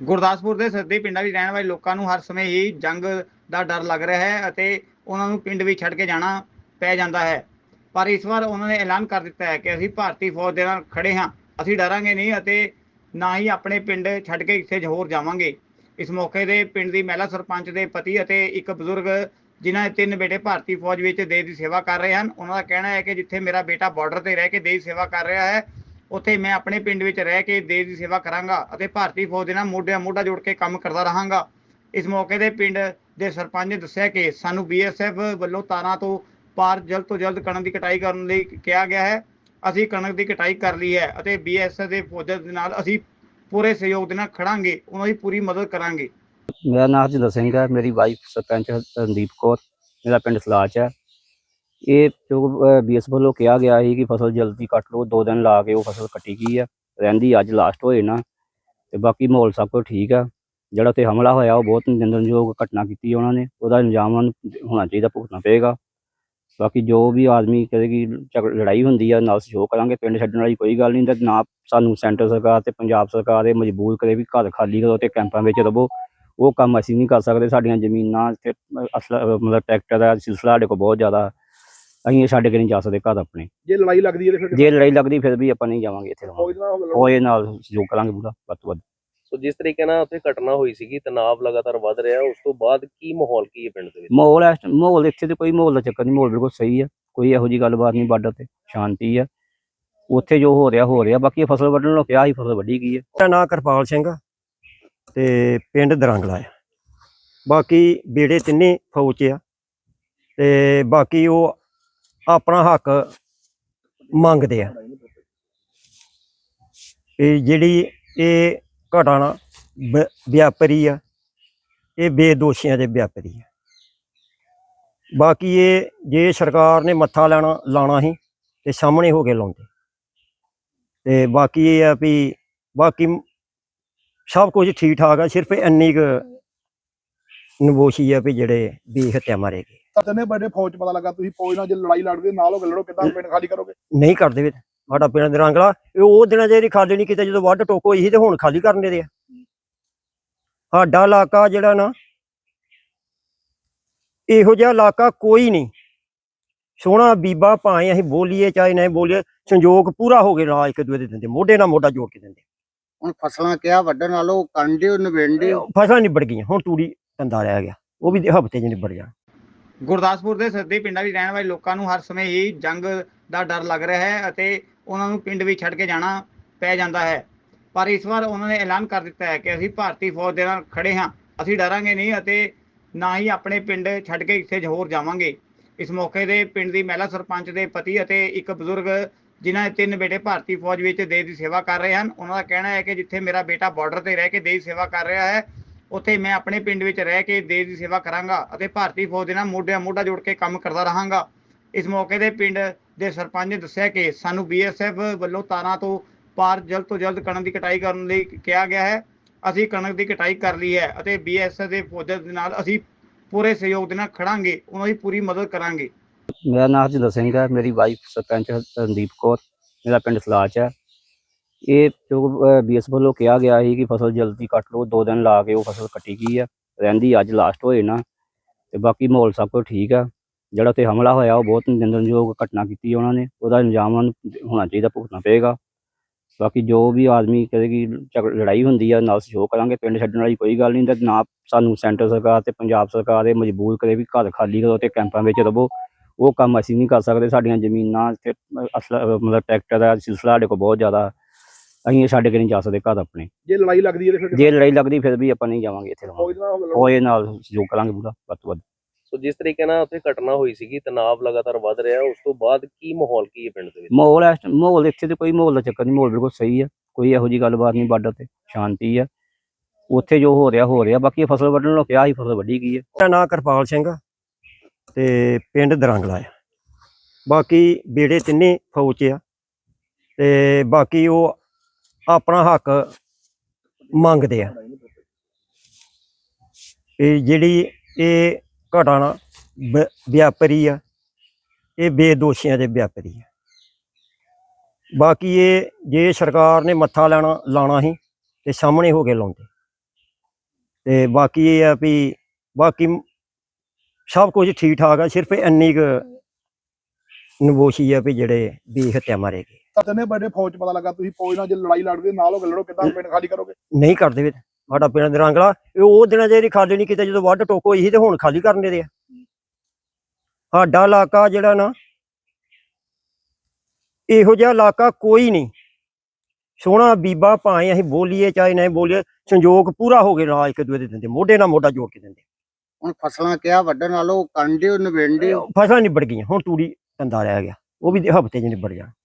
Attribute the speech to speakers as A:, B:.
A: ਗੁਰਦਾਸਪੁਰ ਦੇ ਸਰਦੀ ਪਿੰਡਾਂ ਵਿੱਚ ਰਹਿਣ ਵਾਲੇ ਲੋਕਾਂ ਨੂੰ ਹਰ ਸਮੇਂ ਹੀ ਜੰਗ ਦਾ ਡਰ ਲੱਗ ਰਿਹਾ ਹੈ ਅਤੇ ਉਹਨਾਂ ਨੂੰ ਪਿੰਡ ਵਿੱਚ ਛੱਡ ਕੇ ਜਾਣਾ ਪੈ ਜਾਂਦਾ ਹੈ। ਪਰ ਇਸ ਵਾਰ ਉਹਨਾਂ ਨੇ ਐਲਾਨ ਕਰ ਦਿੱਤਾ ਹੈ ਕਿ ਅਸੀਂ ਭਾਰਤੀ ਫੌਜ ਦੇ ਨਾਲ ਖੜੇ ਹਾਂ। ਅਸੀਂ ਡਰਾਂਗੇ ਨਹੀਂ ਅਤੇ ਨਾ ਹੀ ਆਪਣੇ ਪਿੰਡ ਛੱਡ ਕੇ ਕਿਸੇ ਹੋਰ ਜਾਵਾਂਗੇ। ਇਸ ਮੌਕੇ ਦੇ ਪਿੰਡ ਦੀ ਮਹਿਲਾ ਸਰਪੰਚ ਦੇ ਪਤੀ ਅਤੇ ਇੱਕ ਬਜ਼ੁਰਗ ਜਿਨ੍ਹਾਂ ਦੇ ਤਿੰਨ ਬੇਟੇ ਭਾਰਤੀ ਫੌਜ ਵਿੱਚ ਦੇਸ਼ ਦੀ ਸੇਵਾ ਕਰ ਰਹੇ ਹਨ, ਉਹਨਾਂ ਦਾ ਕਹਿਣਾ ਹੈ ਕਿ ਜਿੱਥੇ ਮੇਰਾ ਬੇਟਾ ਬਾਰਡਰ ਤੇ ਰਹਿ ਕੇ ਦੇਸ਼ ਦੀ ਸੇਵਾ ਕਰ ਰਿਹਾ ਹੈ ਉੱਥੇ ਮੈਂ ਆਪਣੇ ਪਿੰਡ ਵਿੱਚ ਰਹਿ ਕੇ ਦੇਸ਼ ਦੀ ਸੇਵਾ ਕਰਾਂਗਾ ਅਤੇ ਭਾਰਤੀ ਫੌਜ ਦੇ ਨਾਲ ਮੋਢਿਆਂ ਮੋਢਾ ਜੋੜ ਕੇ ਕੰਮ ਕਰਦਾ ਰਹਾਂਗਾ। ਇਸ ਮੌਕੇ ਦੇ ਪਿੰਡ ਦੇ ਸਰਪੰਚ ਨੇ ਦੱਸਿਆ ਕਿ ਸਾਨੂੰ ਬੀਐਸਐਫ ਵੱਲੋਂ ਤਾਰਾਂ ਤੋਂ ਪਾਰ ਜਲਦ ਤੋਂ ਜਲਦ ਕਣਕ ਦੀ ਕਟਾਈ ਕਰਨ ਲਈ ਕਿਹਾ ਗਿਆ ਹੈ। ਅਸੀਂ ਕਣਕ ਦੀ ਕਟਾਈ ਕਰ ਲਈ ਹੈ ਅਤੇ ਬੀਐਸਐਫ ਦੇ ਫੌਜਾਂ ਦੇ ਨਾਲ ਅਸੀਂ ਪੂਰੇ ਸਹਿਯੋਗ ਦੇ ਨਾਲ ਖੜਾਂਗੇ, ਉਹਨਾਂ ਦੀ ਪੂਰੀ ਮਦਦ ਕਰਾਂਗੇ।
B: ਮੇਰਾ ਨਾਮ ਹਰਜਿੰਦਰ ਸਿੰਘ ਹੈ, ਮੇਰੀ ਵਾਈਫ ਸਰਪੰਚ ਰਣਦੀਪ ਕੌਰ, ਮੇਰਾ ਪਿੰਡ ਸਲਾਚ ਹੈ। ਇਹ ਜੋ ਬੀਐਸ ਵੱਲੋਂ ਕਿਹਾ ਗਿਆ ਸੀ ਕਿ ਫਸਲ ਜਲਦੀ ਕੱਟ ਲਓ, ਦੋ ਦਿਨ ਲਾ ਕੇ ਉਹ ਫਸਲ ਕੱਟੀ ਗਈ ਹੈ ਰਹਿੰਦੀ ਅੱਜ ਲਾਸਟ ਹੋਏ ਨਾ, ਤੇ ਬਾਕੀ ਮਾਹੌਲ ਸਭ ਕੁਝ ਠੀਕ ਆ। ਜਿਹੜਾ ਤੇ ਹਮਲਾ ਹੋਇਆ, ਉਹ ਬਹੁਤ ਨਿੰਦਣਯੋਗ ਘਟਨਾ ਕੀਤੀ ਉਹਨਾਂ ਨੇ, ਉਹਦਾ ਇੰਜਾਮ ਉਹਨਾਂ ਨੂੰ ਹੋਣਾ ਚਾਹੀਦਾ, ਭੁਗਤਣਾ ਪਏਗਾ। ਬਾਕੀ ਜੋ ਵੀ ਆਦਮੀ ਕਦੇ ਝਗੜ, ਲੜਾਈ ਹੁੰਦੀ ਆ, ਨਾਲ ਸਹਿਯੋਗ ਕਰਾਂਗੇ, ਪਿੰਡ ਛੱਡਣ ਵਾਲੀ ਕੋਈ ਗੱਲ ਨਹੀਂ, ਤੇ ਨਾ ਸਾਨੂੰ ਸੈਂਟਰ ਸਰਕਾਰ ਤੇ ਪੰਜਾਬ ਸਰਕਾਰ ਇਹ ਮਜਬੂਰ ਕਰੇ ਵੀ ਘਰ ਖਾਲੀ ਕਰੋ ਤੇ ਕੈਂਪਾਂ ਵਿੱਚ ਰਵੋ। ਉਹ ਕੰਮ ਅਸੀਂ ਨਹੀਂ ਕਰ ਸਕਦੇ, ਸਾਡੀਆਂ ਜ਼ਮੀਨਾਂ ਤੇ ਅਸਲ ਮਤਲਬ ਟਰੈਕਟਰ ਦਾ ਸਿਲਸਿਲਾ ਸਾਡੇ ਕੋਲ ਬਹੁਤ ਜ਼ਿਆਦਾ ਅਸੀਂ ਇਹ ਛੱਡ ਕੇ ਨਹੀਂ ਜਾ ਸਕਦੇ ਘਰ ਆਪਣੇ।
C: ਜੇ ਲੜਾਈ ਲੱਗਦੀ ਹੈ ਤੇ ਫਿਰ
B: ਜੇ ਲੜਾਈ ਲੱਗਦੀ ਫਿਰ ਵੀ ਆਪਾਂ ਨਹੀਂ ਜਾਵਾਂਗੇ ਇੱਥੇ ਰਵਾਂਗੇ
C: ਫੌਜ ਨਾਲ ਲੜੋ।
B: ਉਹ ਇਹ ਨਾਲ ਸਹਿਯੋਗ ਕਰਾਂਗੇ ਪੂਰਾ ਵੱਧ ਤੋਂ ਵੱਧ।
D: ਸੋ ਜਿਸ ਤਰੀਕੇ ਨਾਲ ਉੱਥੇ ਘਟਨਾ ਹੋਈ ਸੀਗੀ ਤਣਾਅ ਲਗਾਤਾਰ ਵੱਧ ਰਿਹਾ ਉਸ ਤੋਂ ਬਾਅਦ ਕੀ ਮਾਹੌਲ ਕੀ ਹੈ ਪਿੰਡ ਦੇ ਵਿੱਚ?
B: ਮਾਹੌਲ ਇਸ ਮਾਹੌਲ ਇੱਥੇ ਤੇ ਕੋਈ ਮਾਹੌਲ ਦਾ ਚੱਕਰ ਨਹੀਂ ਮਾਹੌਲ ਬਿਲਕੁਲ ਸਹੀ ਹੈ ਕੋਈ ਇਹੋ ਜੀ ਗੱਲਬਾਤ ਨਹੀਂ ਬਾਰਡਰ ਤੇ ਸ਼ਾਂਤੀ ਹੈ ਉੱਥੇ ਜੋ ਹੋ ਰਿਹਾ ਹੋ ਰਿਹਾ। ਬਾਕੀ ਇਹ ਫਸਲ ਵੱਢਣ ਨੂੰ ਕਿਹਾ ਸੀ ਫਸਲ ਵੱਢੀ ਗਈ ਹੈ
E: ਮੇਰਾ ਨਾਂ ਕਿਰਪਾਲ ਸਿੰਘ ਆ ਤੇ ਪਿੰਡ ਦਰੰਗਲਾ ਆ। ਬਾਕੀ ਬੇੜੇ ਤਿੰਨੇ ਫੌਜ ਆ ਤੇ ਬਾਕੀ ਉਹ ਆਪਣਾ ਹੱਕ ਮੰਗਦੇ ਆ। ਇਹ ਜਿਹੜੀ ਇਹ ਘਟਨਾ ਵਿਆਪਰੀ ਆ, ਇਹ ਬੇਦੋਸ਼ੀਆਂ ਦੇ ਵਿਆਪਰੀ ਆ। ਬਾਕੀ ਇਹ ਜੇ ਸਰਕਾਰ ਨੇ ਮੱਥਾ ਲੈਣਾ, ਲਾਣਾ ਸੀ ਤੇ ਸਾਹਮਣੇ ਹੋ ਕੇ ਲਾਉਂਦੇ। ਤੇ ਬਾਕੀ ਇਹ ਆ ਵੀ ਬਾਕੀ ਸਭ ਕੁਝ ਠੀਕ ਠਾਕ ਆ, ਸਿਰਫ ਇੰਨੀ ਕੁ ਨਵੋਸ਼ੀ ਆ ਵੀ ਜਿਹੜੇ ਬੇਹਤਿਆ ਮਾਰੇ ਗਏ।
C: ਤਾਂ ਤਿੰਨੇ ਬੜੇ ਫੌਜ ਚ ਪਤਾ ਲੱਗਾ ਤੁਸੀਂ ਫੌਜ ਨਾਲ ਜੇ ਲੜਾਈ ਲੜਦੇ ਨਾਲ ਹੋ ਕੇ ਲੜੋ ਕਿੱਦਾਂ ਪਿੰਡ ਖਾਲੀ ਕਰੋਗੇ?
E: ਨਹੀਂ ਕਰਦੇ ਵੀ ਸਾਡਾ ਪਿੰਡ ਦੇ ਰੰਗਲਾ ਇਹ ਉਹ ਦਿਨਾਂ ਜਿਹੜੀ ਖਾਲੀ ਨਹੀਂ ਕਿਤੇ ਜਦੋਂ ਵੱਢ ਟੋਕ ਹੋਈ ਸੀ ਤੇ ਹੁਣ ਖਾਲੀ ਕਰਨ ਦੇ ਆ। ਸਾਡਾ ਇਲਾਕਾ ਜਿਹੜਾ ਨਾ ਇਹੋ ਜਿਹਾ ਇਲਾਕਾ ਕੋਈ ਨਹੀਂ। ਸੋਹਣਾ ਬੀਬਾ ਭਾਵੇਂ ਅਸੀਂ ਬੋਲੀਏ ਚਾਹੇ ਨਹੀਂ ਬੋਲੀਏ ਸੰਯੋਗ ਪੂਰਾ ਹੋ ਗਿਆ ਨਾਲ ਇੱਕ ਦੂਜੇ ਦੇ ਦਿੰਦੇ ਮੋਢੇ ਨਾਲ ਮੋਢਾ ਜੋੜ ਕੇ ਦਿੰਦੇ।
F: ਹੁਣ ਫਸਲਾਂ ਕਿਹਾ ਵੱਢਣ ਨਾਲੋਂ ਕੰਡੇ ਨਵੇਂਡੇ
E: ਫਸਲਾਂ ਨਿਬੜ ਗਈਆਂ ਹੁਣ ਤੂੜੀ ਧੰਦਾ ਰਹਿ ਗਿਆ। ਉਹ ਵੀ ਹਫ਼ਤੇ ਚ ਨਿਬੜ ਜਾਣਾ।
A: ਗੁਰਦਾਸਪੁਰ ਦੇ ਸਰਦੀ ਪਿੰਡਾਂ ਵਿੱਚ ਰਹਿਣ ਵਾਲੇ ਲੋਕਾਂ ਨੂੰ ਹਰ ਸਮੇਂ ਹੀ ਜੰਗ ਦਾ ਡਰ ਲੱਗ ਰਿਹਾ ਹੈ ਅਤੇ ਉਹਨਾਂ ਨੂੰ ਪਿੰਡ ਵਿੱਚ ਛੱਡ ਕੇ ਜਾਣਾ ਪੈ ਜਾਂਦਾ ਹੈ। ਪਰ ਇਸ ਵਾਰ ਉਹਨਾਂ ਨੇ ਐਲਾਨ ਕਰ ਦਿੱਤਾ ਹੈ ਕਿ ਅਸੀਂ ਭਾਰਤੀ ਫੌਜ ਦੇ ਨਾਲ ਖੜੇ ਹਾਂ। ਅਸੀਂ ਡਰਾਂਗੇ ਨਹੀਂ ਅਤੇ ਨਾ ਹੀ ਆਪਣੇ ਪਿੰਡ ਛੱਡ ਕੇ ਕਿਸੇ ਹੋਰ ਜਾਵਾਂਗੇ। ਇਸ ਮੌਕੇ ਤੇ ਪਿੰਡ ਦੀ ਮਹਿਲਾ ਸਰਪੰਚ ਦੇ ਪਤੀ ਅਤੇ ਇੱਕ ਬਜ਼ੁਰਗ, ਜਿਨ੍ਹਾਂ ਦੇ ਤਿੰਨ ਬੇਟੇ ਭਾਰਤੀ ਫੌਜ ਵਿੱਚ ਦੇਸ਼ ਦੀ ਸੇਵਾ ਕਰ ਰਹੇ ਹਨ, ਉਹਨਾਂ ਦਾ ਕਹਿਣਾ ਹੈ ਕਿ ਜਿੱਥੇ ਮੇਰਾ ਬੇਟਾ ਬਾਰਡਰ ਤੇ ਰਹਿ ਕੇ ਦੇਸ਼ ਦੀ ਸੇਵਾ ਕਰ ਰਿਹਾ ਹੈ ਉੱਥੇ ਮੈਂ ਆਪਣੇ ਪਿੰਡ ਵਿੱਚ ਰਹਿ ਕੇ ਦੇਸ਼ ਦੀ ਸੇਵਾ ਕਰਾਂਗਾ ਅਤੇ ਭਾਰਤੀ ਫੌਜ ਦੇ ਨਾਲ ਮੋਢਿਆਂ ਮੋਢਾ ਜੋੜ ਕੇ ਕੰਮ ਕਰਦਾ ਰਹਾਂਗਾ। ਇਸ ਮੌਕੇ ਦੇ ਪਿੰਡ ਦੇ ਸਰਪੰਚ ਨੇ ਦੱਸਿਆ ਕਿ ਸਾਨੂੰ ਬੀਐਸਐਫ ਵੱਲੋਂ ਤਾਰਾਂ ਤੋਂ ਪਾਰ ਜਲਦ ਤੋਂ ਜਲਦ ਕਣਕ ਦੀ ਕਟਾਈ ਕਰਨ ਲਈ ਕਿਹਾ ਗਿਆ ਹੈ। ਅਸੀਂ ਕਣਕ ਦੀ ਕਟਾਈ ਕਰ ਲਈ ਹੈ ਅਤੇ ਬੀਐਸਐਫ ਦੇ ਫੌਜਾਂ ਦੇ ਨਾਲ ਅਸੀਂ ਪੂਰੇ ਸਹਿਯੋਗ ਦੇ ਨਾਲ ਖੜਾਂਗੇ, ਉਹਨਾਂ ਦੀ ਪੂਰੀ ਮਦਦ ਕਰਾਂਗੇ।
B: ਮੇਰਾ ਨਾਮ ਹਰਜਿੰਦਰ ਸਿੰਘ ਹੈ, ਮੇਰੀ ਵਾਈਫ ਸਰਪੰਚ ਰਣਦੀਪ ਕੌਰ, ਮੇਰਾ ਪਿੰਡ ਸਲਾਚ ਹੈ। ਇਹ ਜੋ ਬੀਐਸ ਵੱਲੋਂ ਕਿਹਾ ਗਿਆ ਸੀ ਕਿ ਫਸਲ ਜਲਦੀ ਕੱਟ ਲਓ, ਦੋ ਦਿਨ ਲਾ ਕੇ ਉਹ ਫਸਲ ਕੱਟੀ ਗਈ ਹੈ ਰਹਿੰਦੀ ਅੱਜ ਲਾਸਟ ਹੋਏ ਨਾ, ਤੇ ਬਾਕੀ ਮਾਹੌਲ ਸਭ ਕੁਝ ਠੀਕ ਆ। ਜਿਹੜਾ ਤੇ ਹਮਲਾ ਹੋਇਆ, ਉਹ ਬਹੁਤ ਨਿੰਦਣਯੋਗ ਘਟਨਾ ਕੀਤੀ ਉਹਨਾਂ ਨੇ, ਉਹਦਾ ਇੰਜਾਮ ਨੂੰ ਹੋਣਾ ਚਾਹੀਦਾ, ਭੁਗਤਣਾ ਪਏਗਾ। ਬਾਕੀ ਜੋ ਵੀ ਆਦਮੀ ਕਦੇ ਝਗੜ, ਲੜਾਈ ਹੁੰਦੀ ਆ, ਨਾਲ ਸਹਿਯੋਗ ਕਰਾਂਗੇ, ਪਿੰਡ ਛੱਡਣ ਵਾਲੀ ਕੋਈ ਗੱਲ ਨਹੀਂ, ਤੇ ਨਾ ਸਾਨੂੰ ਸੈਂਟਰ ਸਰਕਾਰ ਤੇ ਪੰਜਾਬ ਸਰਕਾਰ ਇਹ ਮਜਬੂਰ ਕਰੇ ਵੀ ਘਰ ਖਾਲੀ ਕਰੋ ਤੇ ਕੈਂਪਾਂ ਵਿੱਚ ਰਵੋ। ਉਹ ਕੰਮ ਅਸੀਂ ਨਹੀਂ ਕਰ ਸਕਦੇ, ਸਾਡੀਆਂ ਜ਼ਮੀਨਾਂ ਤੇ ਅਸਲ, ਮਤਲਬ ਟਰੈਕਟਰ ਦਾ ਸਿਲਸਿਲਾ ਸਾਡੇ ਕੋਲ ਬਹੁਤ ਜ਼ਿਆਦਾ ਅਸੀਂ ਛੱਡ ਕੇ ਨਹੀਂ ਜਾ ਸਕਦੇ ਘਰ ਆਪਣੇ।
C: ਜੇ ਲੜਾਈ ਲੱਗਦੀ ਹੈ ਤੇ ਫਿਰ
B: ਜੇ ਲੜਾਈ ਲੱਗਦੀ ਫਿਰ ਵੀ ਆਪਾਂ ਨਹੀਂ ਜਾਵਾਂਗੇ ਇੱਥੇ
C: ਫੌਜ ਨਾਲ
B: ਸਹਿਯੋਗ ਕਰਾਂਗੇ ਪੂਰਾ ਵੱਧ ਤੋਂ ਵੱਧ।
D: ਸੋ ਜਿਸ ਤਰੀਕੇ ਨਾਲ ਉੱਥੇ ਘਟਨਾ ਹੋਈ ਸੀਗੀ ਤਣਾਅ ਲਗਾਤਾਰ ਵੱਧ ਰਿਹਾ ਉਸ ਤੋਂ ਬਾਅਦ ਕੀ ਮਾਹੌਲ ਕੀ ਹੈ ਪਿੰਡ ਦੇ ਵਿੱਚ?
B: ਮਾਹੌਲ ਇਸ ਮਾਹੌਲ ਇੱਥੇ ਤੇ ਕੋਈ ਮਾਹੌਲ ਦਾ ਚੱਕਰ ਨਹੀਂ ਮਾਹੌਲ ਬਿਲਕੁਲ ਸਹੀ ਹੈ ਕੋਈ ਇਹੋ ਜੀ ਗੱਲਬਾਤ ਨਹੀਂ ਬਾਰਡਰ ਤੇ ਸ਼ਾਂਤੀ ਹੈ ਉੱਥੇ ਜੋ ਹੋ ਰਿਹਾ ਹੋ ਰਿਹਾ। ਬਾਕੀ ਇਹ ਫਸਲ ਵੱਢਣ ਨੂੰ ਕਿਹਾ ਸੀ ਫਸਲ ਵੱਢੀ ਗਈ ਹੈ
E: ਮੇਰਾ ਨਾਂ ਕਿਰਪਾਲ ਸਿੰਘ ਆ ਤੇ ਪਿੰਡ ਦਰੰਗਲਾ ਆ। ਬਾਕੀ ਬੇੜੇ ਤਿੰਨੇ ਫੌਜ ਆ ਤੇ ਬਾਕੀ ਉਹ ਆਪਣਾ ਹੱਕ ਮੰਗਦੇ ਆ। ਇਹ ਜਿਹੜੀ ਇਹ ਘਟਨਾ ਵਿਆਪਰੀ ਆ, ਇਹ ਬੇਦੋਸ਼ੀਆਂ ਦੇ ਵਿਆਪਰੀ ਆ। ਬਾਕੀ ਇਹ ਜੇ ਸਰਕਾਰ ਨੇ ਮੱਥਾ ਲੈਣਾ, ਲਾਣਾ ਸੀ ਤੇ ਸਾਹਮਣੇ ਹੋ ਕੇ ਲਾਉਂਦੇ। ਤੇ ਬਾਕੀ ਇਹ ਆ ਵੀ ਬਾਕੀ ਸਭ ਕੁਝ ਠੀਕ ਠਾਕ ਆ, ਸਿਰਫ ਇੰਨੀ ਕੁ ਨਵੋਸ਼ੀ ਆ ਵੀ ਜਿਹੜੇ ਵੀ ਹੱਤਿਆ ਮਾਰੇ ਗਏ।
C: ਤਾਂ ਤਿੰਨੇ ਬੜੇ ਫੌਜ ਚ ਪਤਾ ਲੱਗਾ ਤੁਸੀਂ ਫੌਜ ਨਾਲ ਜੇ ਲੜਾਈ ਲੜਦੇ ਨਾਲ ਹੋ ਕੇ ਲੜੋ ਕਿਦਾਂ ਪਿੰਡ ਖਾਲੀ ਕਰੋਗੇ?
E: ਨਹੀਂ ਕਰਦੇ ਵੇ ਸਾਡਾ ਪਿੰਡ ਦੇ ਰੰਗਲਾ ਇਹ ਉਹ ਦਿਨਾਂ ਜਿਹੜੀ ਖਾਲੀ ਨਹੀਂ ਕਿਤੇ ਜਦੋਂ ਵੱਢ ਟੋਕ ਹੋਈ ਸੀ ਤੇ ਹੁਣ ਖਾਲੀ ਕਰਨ ਦੇ ਆ। ਸਾਡਾ ਇਲਾਕਾ ਜਿਹੜਾ ਨਾ ਇਹੋ ਜਿਹਾ ਇਲਾਕਾ ਕੋਈ ਨਹੀਂ। ਸੋਹਣਾ ਬੀਬਾ ਭਾਵੇਂ ਅਸੀਂ ਬੋਲੀਏ ਚਾਹੇ ਨਹੀਂ ਬੋਲੀਏ ਸੰਯੋਗ ਪੂਰਾ ਹੋ ਗਿਆ ਨਾਲ ਇੱਕ ਦੂਜੇ ਦੇ ਦਿੰਦੇ ਮੋਢੇ ਨਾਲ ਮੋਢਾ ਜੋੜ ਕੇ ਦਿੰਦੇ।
F: ਹੁਣ ਫਸਲਾਂ ਕਿਆ ਵੱਢਣ ਨਾਲੋਂ ਕੰਡੇ ਨਿਬੇਂਦੇ
E: ਫਸਲਾਂ ਨਿਬੜ ਗਈਆਂ ਹੁਣ ਤੂੜੀ ਧੰਦਾ ਰਹਿ ਗਿਆ। ਉਹ ਵੀ ਹਫ਼ਤੇ ਚ ਨਿਬੜ ਜਾਣਾ।